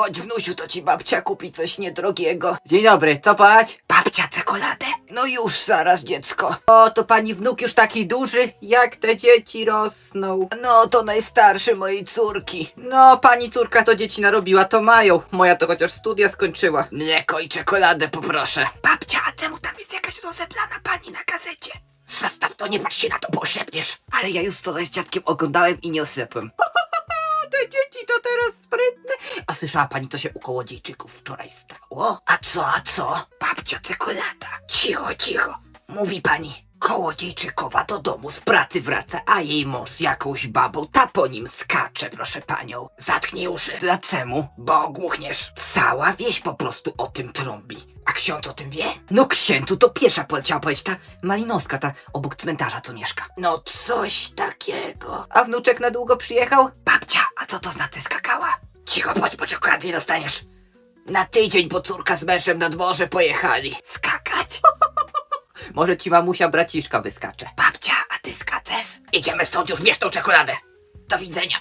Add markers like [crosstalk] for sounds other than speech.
chodź wnusiu, to ci babcia kupi coś niedrogiego. Dzień dobry, co pać? Babcia czekoladę? No już zaraz, dziecko. O, to pani wnuk już taki duży, jak te dzieci rosną. No to najstarszy mojej córki. No, pani córka to dzieci narobiła, to mają. Moja to chociaż studia skończyła. Mleko i czekoladę poproszę. Babcia, a czemu tam jest jakaś rozebrana pani na gazecie? Zostaw to, nie patrz się na to, bo oszepniesz. Ale ja już wczoraj z dziadkiem oglądałem i nie osypłem. [laughs] słyszała pani, co się u kołodziejczyków wczoraj stało? A co, a co? Babcia czekolada. Cicho, cicho. Mówi pani, kołodziejczykowa do domu z pracy wraca, a jej mąż z jakąś babą, ta po nim skacze, proszę panią. Zatknij uszy. Dlaczego? Bo ogłuchniesz. Cała wieś po prostu o tym trąbi. A ksiądz o tym wie? No księdzu to pierwsza poleciała powiedzieć ta malinowska, ta obok cmentarza co mieszka. No coś takiego. A wnuczek na długo przyjechał? Babcia, a co to znaczy skakała? Cicho, bądź, bo czekoladę nie dostaniesz. Na tydzień, bo córka z mężem nad morze pojechali. Skakać? [laughs] Może ci mamusia braciszka wyskacze. Babcia, a ty skaczesz? Idziemy stąd już, bierz tą czekoladę. Do widzenia.